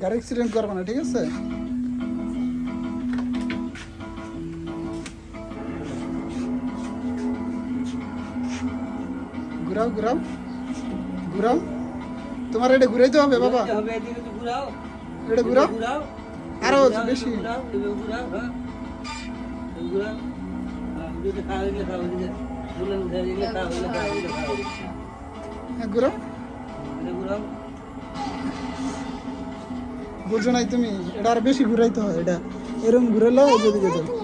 গাড়ি অ্যাক্সিডেন্ট করব না ঠিক আছে? ঘুরাও ঘুরাও ঘুরাও। তোমার এটা ঘুরাইতে হবে বাবা। এটা ঘুরাও। আরও বেশি। ঘুরাও বুঝো হ্যাঁ বুঝছ নাই তুমি, এটা আর বেশি ঘুরাইতে হয়, এটা। এরকম ঘুরালে যদি যাও